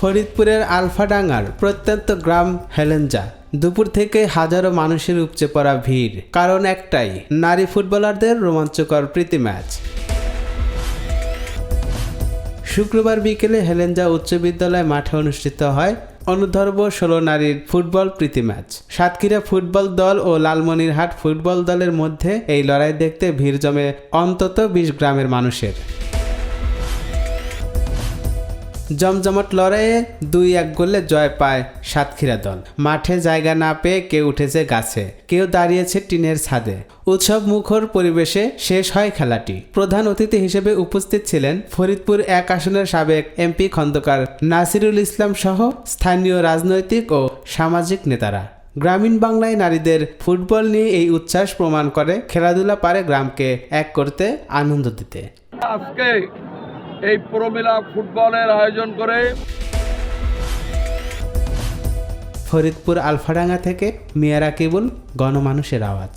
ফরিদপুরের আলফাডাঙ্গার প্রত্যন্ত গ্রাম হেলেঞ্জা। দুপুর থেকে হাজারো মানুষের উপচে পড়া ভিড়। কারণ একটাই, নারী ফুটবলারদের রোমাঞ্চকর প্রীতি ম্যাচ। শুক্রবার বিকেলে হেলেঞ্জা উচ্চ বিদ্যালয় মাঠে অনুষ্ঠিত হয় অনুধর্ব ষোলো নারীর ফুটবল প্রীতি ম্যাচ। সাতক্ষীরা ফুটবল দল ও লালমনিরহাট ফুটবল দলের মধ্যে এই লড়াই দেখতে ভিড় জমে অন্তত বিশ গ্রামের মানুষের। জমজমট লড়াইয়ে দুই এক গোলে জয় পায় সাতক্ষীরা দল। মাঠে জায়গা না পেয়ে কেউ উঠেছে গাছে, কেউ দাঁড়িয়েছে টিনের ছাদে। উৎসব মুখর পরিবেশে শেষ হয় খেলাটি। প্রধান অতিথি হিসেবে উপস্থিত ছিলেন ফরিদপুর এক আসনের সাবেক এমপি খন্দকার নাসিরুল ইসলাম সহ স্থানীয় রাজনৈতিক ও সামাজিক নেতারা। গ্রামীণ বাংলায় নারীদের ফুটবল নিয়ে এই উচ্ছ্বাস প্রমাণ করে খেলাধুলা পারে গ্রামকে এক করতে আনন্দ দিতে। আজকে এই প্রমিলা ফুটবলের আয়োজন করে ফরিদপুর আলফাডাঙ্গা থেকে মেয়েরা কেবল গণমানুষের আওয়াজ।